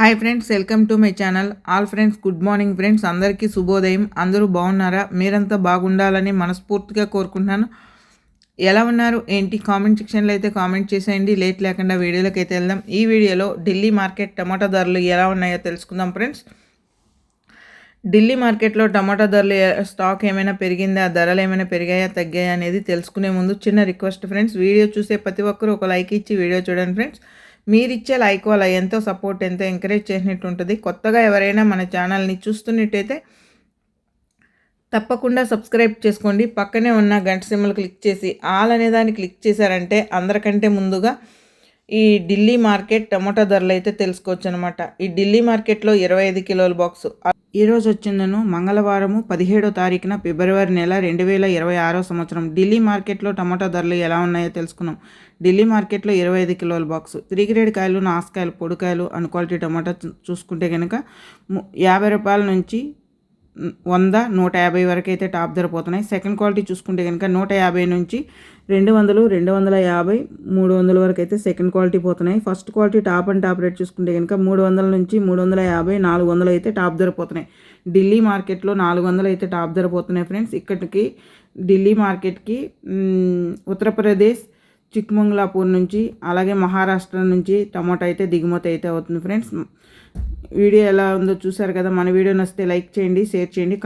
Hi friends welcome to my channel. All friends good morning friends. అందరికీ శుభోదయం. అందరూ బాగున్నారా? మీరంతా బాగుండాలని మనస్ఫూర్తిగా కోరుకుంటున్నాను. ఎలా ఉన్నారు? ఏంటి? కామెంట్ సెక్షన్లో అయితే కామెంట్ చేసేయండి. లేట్ లేకుండా వీడియోలోకి అయితే వెళ్దాం. ఈ వీడియోలో ఢిల్లీ మార్కెట్ టమాటా ధరలు ఎలా ఉన్నాయో తెలుసుకుందాం ఫ్రెండ్స్. ఢిల్లీ మార్కెట్లో టమాటా ధరలు స్టాక్ ఏమైనా పెరిగిందా? ధరలు ఏమైనా పెరిగాయా? తగ్గాయా? అనేది తెలుసుకునే ముందు చిన్న రిక్వెస్ట్ ఫ్రెండ్స్. వీడియో చూసే ప్రతి ఒక్కరు ఒక లైక్ ఇచ్చి వీడియో చూడండి ఫ్రెండ్స్. మీరిచ్చే లైక్ వల్ల ఎంతో సపోర్ట్ ఎంతో ఎంకరేజ్ చేసినట్టు ఉంటుంది కొత్తగా ఎవరైనా మన ఛానల్ని చూస్తున్నట్టయితే తప్పకుండా సబ్స్క్రైబ్ చేసుకోండి. పక్కనే ఉన్న గంట సిమ్మలు క్లిక్ చేసి ఆల్ అనే దాన్ని క్లిక్ చేశారంటే అందరికంటే ముందుగా ఈ ఢిల్లీ మార్కెట్ టమాటా ధరలు అయితే తెలుసుకోవచ్చు అనమాట ఈ ఢిల్లీ మార్కెట్లో ఇరవై ఐదు కిలోల బాక్స్. ఈరోజు వచ్చిందను మంగళవారము పదిహేడో తారీఖున ఫిబ్రవరి నెల రెండు వేల ఇరవై ఆరో సంవత్సరం. ఢిల్లీ మార్కెట్లో టమాటా ధరలు ఎలా ఉన్నాయో తెలుసుకున్నాం. ఢిల్లీ మార్కెట్లో ఇరవై ఐదు కిలోల బాక్స్. త్రీ గ్రేడ్ కాయలు నాసుకాయలు పొడికాయలు అన్ క్వాలిటీ టమాటా చూసుకుంటే కనుక యాభై రూపాయల నుంచి వంద నూట యాభై వరకు అయితే టాప్ ధర పోతున్నాయి. సెకండ్ క్వాలిటీ చూసుకుంటే కనుక నూట యాభై నుంచి రెండు వందలు రెండు వందల యాభై మూడు వందల వరకు అయితే సెకండ్ క్వాలిటీ పోతున్నాయి. First quality top and top rate చూసుకుంటే కనుక మూడు వందల నుంచి మూడు వందల యాభై నాలుగు వందలు అయితే టాప్ ధర పోతున్నాయి. ఢిల్లీ మార్కెట్లో నాలుగు వందలు అయితే టాప్ ధర పోతున్నాయి ఫ్రెండ్స్. ఇక్కడికి ఢిల్లీ మార్కెట్కి ఉత్తరప్రదేశ్ చిక్మంగళాపూర్ నుంచి అలాగే మహారాష్ట్ర నుంచి టమాటా అయితే దిగుమతి అయితే అవుతుంది ఫ్రెండ్స్. వీడియో ఎలా ఉందో చూసారు కదా మన వీడియో నచ్చితే లైక్ చేయండి షేర్ చేయండి